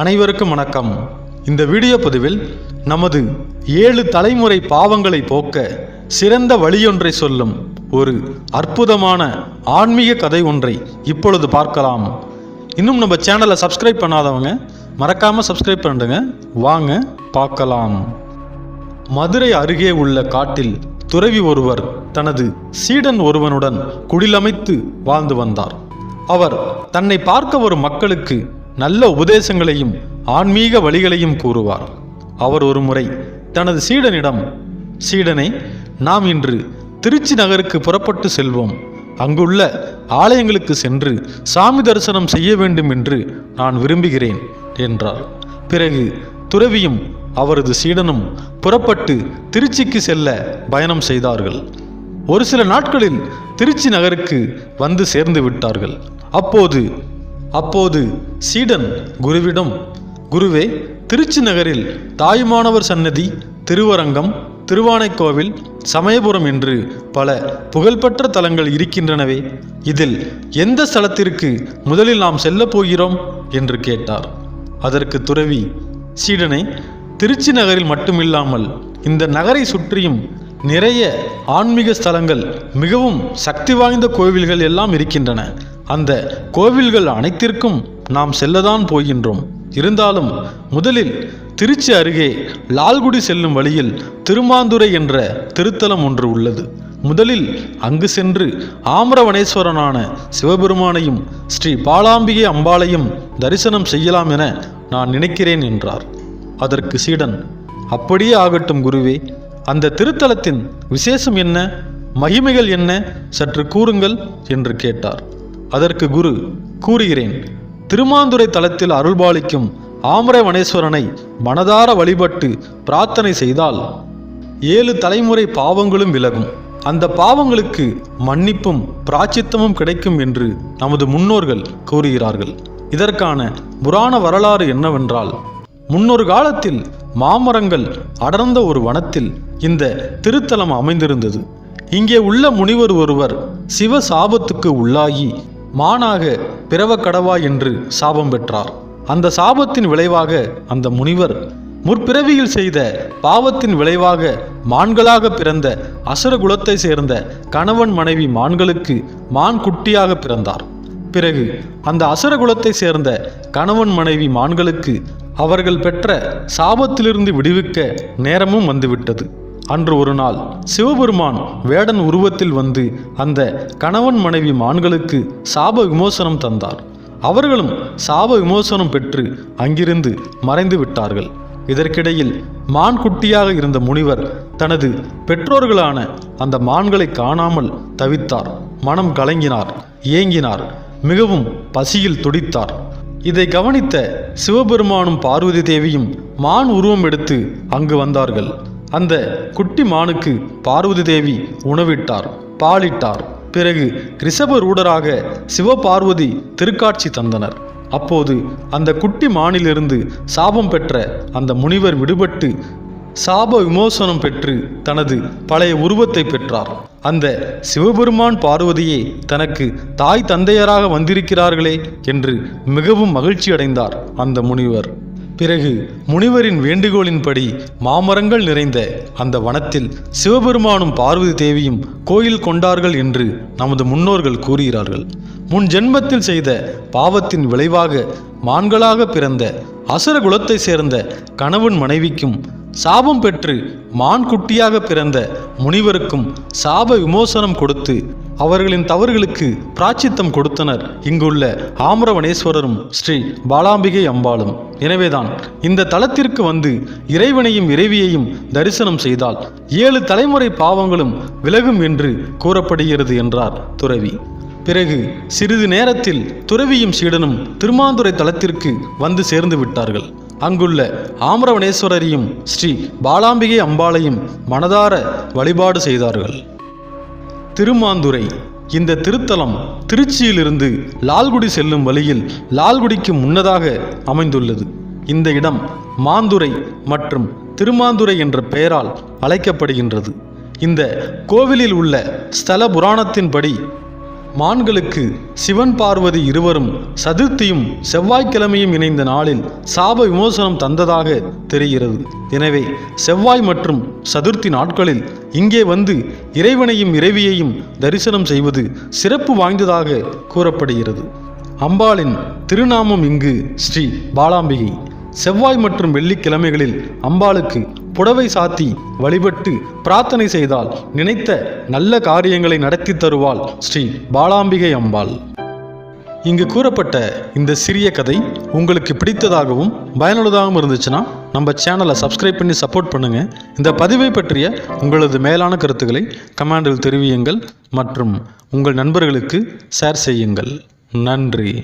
அனைவருக்கும் வணக்கம். இந்த வீடியோ பதிவில் நமது ஏழு தலைமுறை பாவங்களை போக்க சிறந்த வழியொன்றை சொல்லும் ஒரு அற்புதமான ஆன்மீக கதை ஒன்றை இப்பொழுது பார்க்கலாம். இன்னும் நம்ம சேனலை சப்ஸ்கிரைப் பண்ணாதவங்க மறக்காம சப்ஸ்கிரைப் பண்ணிடுங்க வாங்க பார்க்கலாம். மதுரை அருகே உள்ள காட்டில் துறவி ஒருவர் தனது சீடன் ஒருவனுடன் குடிலமைத்து வாழ்ந்து வந்தார். அவர் தன்னை பார்க்க வரும் மக்களுக்கு நல்ல உபதேசங்களையும் ஆன்மீக வழிகளையும் கூறுவார். அவர் ஒரு முறை தனது சீடனிடம் சீடனை நாம் இன்று திருச்சி நகருக்கு புறப்பட்டு செல்வோம். அங்குள்ள ஆலயங்களுக்கு சென்று சாமி தரிசனம் செய்ய வேண்டும் என்று நான் விரும்புகிறேன் என்றார். பிறகு துறவியும் அவரது சீடனும் புறப்பட்டு திருச்சிக்கு செல்ல பயணம் செய்தார்கள். ஒரு சில நாட்களில் திருச்சி நகருக்கு வந்து சேர்ந்து விட்டார்கள். அப்போது அப்போது சீடன் குருவிடம் குருவே திருச்சி நகரில் தாயுமானவர் சன்னதி திருவரங்கம் திருவானைக்கோவில் சமயபுரம் என்று பல புகழ்பெற்ற தலங்கள் இருக்கின்றனவே இதில் எந்த ஸ்தலத்திற்கு முதலில் நாம் செல்லப் போகிறோம்? என்று கேட்டார். அதற்கு துறவி சீடனை திருச்சி நகரில் மட்டுமில்லாமல் இந்த நகரை சுற்றியும் நிறைய ஆன்மீக ஸ்தலங்கள் மிகவும் சக்தி வாய்ந்த கோவில்கள் எல்லாம் இருக்கின்றன. அந்த கோவில்கள் அனைத்திற்கும் நாம் செல்லதான் போகின்றோம். இருந்தாலும் முதலில் திருச்சி அருகே லால்குடி செல்லும் வழியில் திருமாந்துரை என்ற திருத்தலம் ஒன்று உள்ளது. முதலில் அங்கு சென்று ஆமரவனேஸ்வரனான சிவபெருமானையும் ஸ்ரீ பாலாம்பிகை அம்பாளையும் தரிசனம் செய்யலாம் என நான் நினைக்கிறேன் என்றார். அதற்கு சீடன் அப்படியே ஆகட்டும் குருவே அந்த திருத்தலத்தின் விசேஷம் என்ன? மகிமைகள் என்ன? சற்று கூறுங்கள் என்று கேட்டார். அதற்கு குரு கூறுகிறேன் திருமாந்துரை தலத்தில் அருள்பாலிக்கும் ஆமரவனேஸ்வரனை மனதார வழிபட்டு பிரார்த்தனை செய்தால் ஏழு தலைமுறை பாவங்களும் விலகும். அந்த பாவங்களுக்கு மன்னிப்பும் பிராச்சித்தமும் கிடைக்கும் என்று நமது முன்னோர்கள் கூறுகிறார்கள். இதற்கான புராண வரலாறு என்னவென்றால் முன்னொரு காலத்தில் மாமரங்கள் அடர்ந்த ஒரு வனத்தில் இந்த திருத்தலம் அமைந்திருந்தது. இங்கே உள்ள முனிவர் ஒருவர் சிவ சாபத்துக்கு உள்ளாகி மானாக பிறவ கடவா என்று சாபம் பெற்றார். அந்த சாபத்தின் விளைவாக அந்த முனிவர் முற்பிறவியில் செய்த பாவத்தின் விளைவாக மான்களாக பிறந்த அசுர குலத்தை சேர்ந்த கணவன் மனைவி மான்களுக்கு மான் குட்டியாக பிறந்தார். பிறகு அந்த அசுர குலத்தை சேர்ந்த கணவன் மனைவி மான்களுக்கு அவர்கள் பெற்ற சாபத்திலிருந்து விடுவிக்க நேரமும் வந்துவிட்டது. அன்று ஒரு நாள் சிவபெருமான் வேடன் உருவத்தில் வந்து அந்த கணவன் மனைவி மான்களுக்கு சாப விமோசனம் தந்தார். அவர்களும் சாப விமோசனம் பெற்று அங்கிருந்து மறைந்து விட்டார்கள். இதற்கிடையில் மான் குட்டியாக இருந்த முனிவர் தனது பெற்றோர்களான அந்த மான்களை காணாமல் தவித்தார். மனம் கலங்கினார் ஏங்கினார் மிகவும் பசியில் துடித்தார். இதை கவனித்த சிவபெருமானும் பார்வதி தேவியும் மான் உருவம் எடுத்து அங்கு வந்தார்கள். அந்த குட்டி மானுக்கு பார்வதி தேவி உணவிட்டார் பாலிட்டார். பிறகு ரிஷபரூடராக சிவபார்வதி திருக்காட்சி தந்தனர். அப்போது அந்த குட்டி மானிலிருந்து சாபம் பெற்ற அந்த முனிவர் விடுபட்டு சாப விமோசனம் பெற்று தனது பழைய உருவத்தை பெற்றார். அந்த சிவபெருமான் பார்வதியே தனக்கு தாய் தந்தையராக வந்திருக்கிறார்களே என்று மிகவும் மகிழ்ச்சி அடைந்தார் அந்த முனிவர். பிறகு முனிவரின் வேண்டுகோளின்படி மாமரங்கள் நிறைந்த அந்த வனத்தில் சிவபெருமானும் பார்வதி தேவியும் கோயில் கொண்டார்கள் என்று நமது முன்னோர்கள் கூறுகிறார்கள். முன் ஜென்மத்தில் செய்த பாவத்தின் விளைவாக மான்களாக பிறந்த அசுர குலத்தை சேர்ந்த கணவன் மனைவிக்கும் சாபம் பெற்று மான் குட்டியாக பிறந்த முனிவருக்கும் சாப விமோசனம் கொடுத்து அவர்களின் தவறுகளுக்கு பிராச்சித்தம் கொடுத்தனர். இங்குள்ள ஆமரவனேஸ்வரரும் ஸ்ரீ பாலாம்பிகை அம்பாளும். எனவேதான் இந்த தலத்திற்கு வந்து இறைவனையும் இறைவியையும் தரிசனம் செய்தால் ஏழு தலைமுறை பாவங்களும் விலகும் என்று கூறப்படுகிறது என்றார் துறவி. பிறகு சிறிது நேரத்தில் துறவியும் சீடனும் திருமாந்துரை தலத்திற்கு வந்து சேர்ந்து விட்டார்கள். அங்குள்ள ஆமரவனேஸ்வரரையும் ஸ்ரீ பாலாம்பிகை அம்பாளையும் மனதார வழிபாடு செய்தார்கள். திருமாந்துரை இந்த திருத்தலம் திருச்சியிலிருந்து லால்குடி செல்லும் வழியில் லால்குடிக்கு முன்னதாக அமைந்துள்ளது. இந்த இடம் மாந்துரை மற்றும் திருமாந்துரை என்ற பெயரால் அழைக்கப்படுகின்றது. இந்த கோவிலில் உள்ள ஸ்தல புராணத்தின்படி மான்களுக்கு சிவன் பார்வதி இருவரும் சதுர்த்தியும் செவ்வாய்க்கிழமையும் இணைந்த நாளில் சாப விமோசனம் தந்ததாக தெரிகிறது. எனவே செவ்வாய் மற்றும் சதுர்த்தி நாட்களில் இங்கே வந்து இறைவனையும் இறைவியையும் தரிசனம் செய்வது சிறப்பு வாய்ந்ததாக கூறப்படுகிறது. அம்பாளின் திருநாமம் இங்கு ஸ்ரீ பாலாம்பிகை. செவ்வாய் மற்றும் வெள்ளிக்கிழமைகளில் அம்பாளுக்கு புடவை சாத்தி வழிபட்டு பிரார்த்தனை செய்தால் நினைத்த நல்ல காரியங்களை நடத்தி தருவாள் ஸ்ரீ பாலாம்பிகை அம்பாள். இங்கு கூறப்பட்ட இந்த சிறிய கதை உங்களுக்கு பிடித்ததாகவும் பயனுள்ளதாகவும் இருந்துச்சுன்னா நம்ம சேனலை சப்ஸ்கிரைப் பண்ணி சப்போர்ட் பண்ணுங்க. இந்த பதிவை பற்றிய உங்களது மேலான கருத்துக்களை கமெண்டில் தெரிவியுங்கள் மற்றும் உங்கள் நண்பர்களுக்கு ஷேர் செய்யுங்கள். நன்றி.